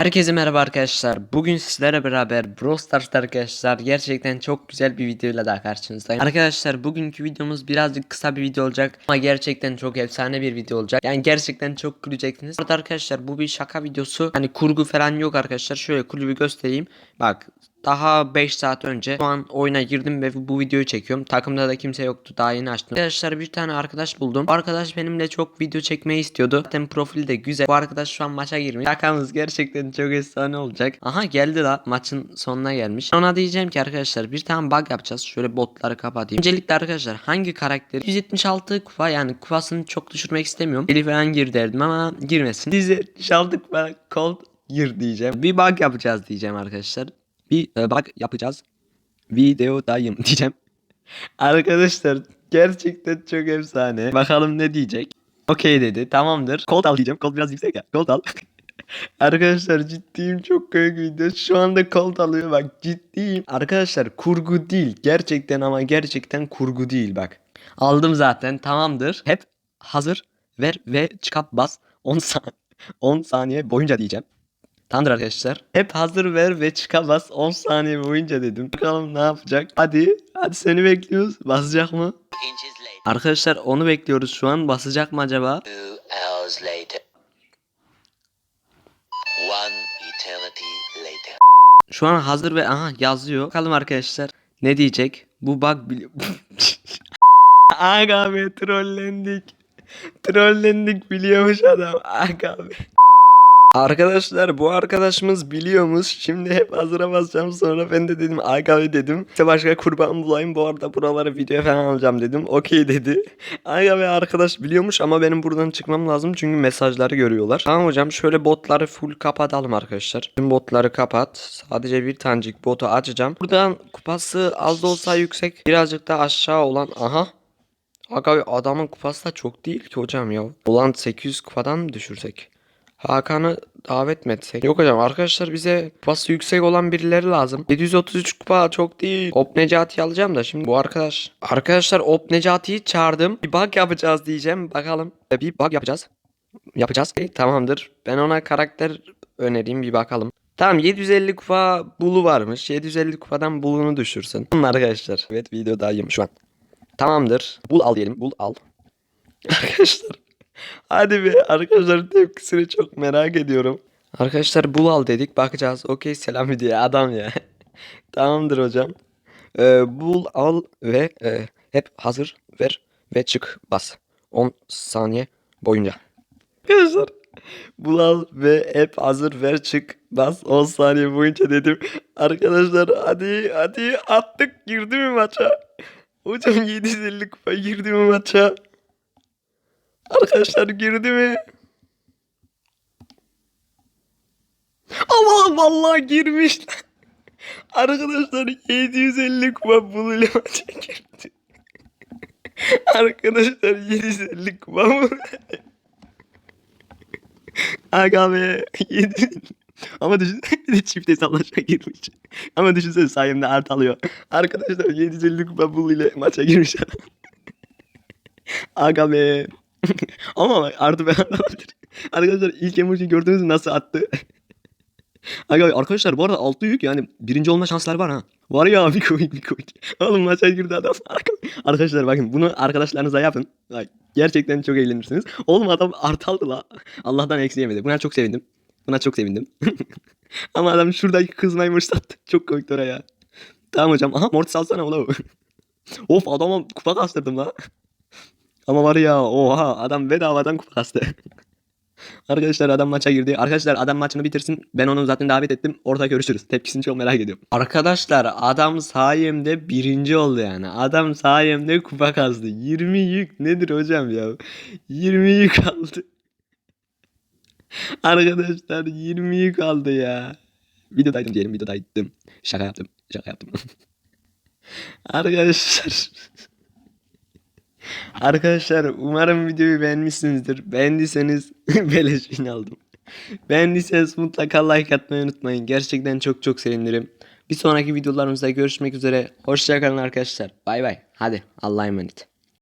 Herkese merhaba arkadaşlar. Bugün sizlere beraber Brawl Stars'ta arkadaşlar gerçekten çok güzel bir videoyla daha karşınızdayım. Arkadaşlar bugünkü videomuz birazcık kısa bir video olacak ama gerçekten çok efsane bir video olacak. Yani gerçekten çok güleceksiniz. Burada arkadaşlar bu bir şaka videosu. Hani kurgu falan yok arkadaşlar. Şöyle kulübü göstereyim. Bak daha 5 saat önce şu an oyuna girdim ve bu videoyu çekiyorum. Takımda da kimse yoktu. Daha yeni açtım. Arkadaşlar bir tane arkadaş buldum. Bu arkadaş benimle çok video çekmeyi istiyordu. Zaten profili de güzel. Bu arkadaş şu an maça girmiş. Şakamız gerçekten çok efsane olacak. Aha geldi la maçın sonuna gelmiş. Ona diyeceğim ki arkadaşlar bir tane bug yapacağız. Şöyle botları kapatayım. Öncelikle arkadaşlar hangi karakteri 176 kupa yani kupasını çok düşürmek istemiyorum. Eli falan gir derdim ama girmesin. 176 kupa cold gir diyeceğim. Bir bug yapacağız diyeceğim arkadaşlar bir e, bug yapacağız. Videodayım diyeceğim. Arkadaşlar gerçekten çok efsane. Bakalım ne diyecek. Okey dedi. Tamamdır. Colt al diyeceğim. Colt biraz yüksek ya. Colt al. Arkadaşlar ciddiyim çok komik video. Şu anda Colt alıyor bak ciddiyim. Arkadaşlar kurgu değil. Gerçekten ama gerçekten kurgu değil bak. Aldım zaten tamamdır. Hep hazır ver ve çıkap bas 10 saniye 10 saniye boyunca diyeceğim. Tamamdır arkadaşlar. Hep hazır ver ve çıkamaz 10 saniye boyunca dedim. Bakalım ne yapacak. Hadi. Hadi seni bekliyoruz. Basacak mı? Arkadaşlar onu bekliyoruz şu an. Basacak mı acaba? Şu an hazır ve aha yazıyor. Bakalım arkadaşlar. Ne diyecek? Bu bug biliyor. Aga be trollendik. Trollendik biliyormuş adam. Aga be. Arkadaşlar bu arkadaşımız biliyormuş. Şimdi hep hazıra basacağım. Sonra ben de dedim aga be dedim. İşte başka kurban bulayım. Bu arada buraları video falan alacağım dedim. Okey dedi. Aga be arkadaş biliyormuş ama benim buradan çıkmam lazım. Çünkü mesajları görüyorlar. Tamam hocam şöyle botları full kapatalım arkadaşlar. Tüm botları kapat. Sadece bir tanecik botu açacağım. Buradan kupası az da olsa yüksek. Birazcık da aşağı olan. Aha. Aga adamın kupası da çok değil ki hocam ya. Ulan 800 kupadan mı düşürsek? Hakan'ı davet mi etsek? Yok hocam arkadaşlar bize kupası yüksek olan birileri lazım. 733 kupa çok değil. Op Necati'yi alacağım da şimdi bu arkadaş. Arkadaşlar Op Necati'yi çağırdım. Bir bug yapacağız diyeceğim. Bakalım. E, Bir bug yapacağız. Yapacağız. E, tamamdır. Ben ona karakter önereyim bir bakalım. Tamam 750 kupa bulu varmış. 750 kupadan bulunu düşürsün. Tamam arkadaşlar. Evet videodayım şu an. Tamamdır. Bul al diyelim. Bul al. Arkadaşlar. Hadi be arkadaşlar tepkisini çok merak ediyorum. Arkadaşlar bul al dedik bakacağız. Okey selam diye adam ya. Tamamdır hocam. Ee, bul al ve e, hep hazır ver ve çık bas. 10 saniye boyunca. Arkadaşlar bul al ve hep hazır ver çık bas 10 saniye boyunca dedim. Arkadaşlar hadi hadi attık girdi mi maça? Hocam 750 kupa girdi mi maça? Arkadaşlar girdi mi? Ama vallahi girmiş. Arkadaşlar 750 kupa buluyla maça girdi. Arkadaşlar 750 kupa bulu. Aga be 7 ama düşünsene bir de çift hesaplaşma girmiş. Ama düşünsene sayemde art alıyor. Arkadaşlar 750 kupa buluyla maça girmiş adam. Aga be. Ama bak artı alabilir. Arkadaşlar ilk emoji gördünüz mü nasıl attı? Arkadaşlar bu arada altı yük yani birinci olma şansları var ha. Var ya bir komik bir komik. Oğlum maça girdi adam. Arkadaşlar bakın bunu arkadaşlarınıza yapın. Bak, gerçekten çok eğlenirsiniz. Oğlum adam art aldı la. Allah'tan eksi yemedi. Buna çok sevindim. Buna çok sevindim. Ama adam şuradaki kızmayı fırsattı. Çok komikti oraya. Tamam hocam. Aha mortis alsana ulan. of adama kupa kastırdım la. Ama var ya oha adam bedavadan kupa kastı. Arkadaşlar adam maça girdi. Arkadaşlar adam maçını bitirsin. Ben onu zaten davet ettim. Orada görüşürüz. Tepkisini çok merak ediyorum. Arkadaşlar adam sayemde birinci oldu yani. Adam sayemde kupa kazdı. 20 yük nedir hocam ya? 20 yük aldı. Arkadaşlar 20 yük aldı ya. Videodaydım diyelim videodaydım. Şaka yaptım. Şaka yaptım. Arkadaşlar. Arkadaşlar umarım videoyu beğenmişsinizdir. Beğendiyseniz beleşini aldım. Beğendiyseniz mutlaka like atmayı unutmayın. Gerçekten çok çok sevinirim. Bir sonraki videolarımızda görüşmek üzere. Hoşçakalın arkadaşlar. Bay bay. Hadi Allah'a emanet.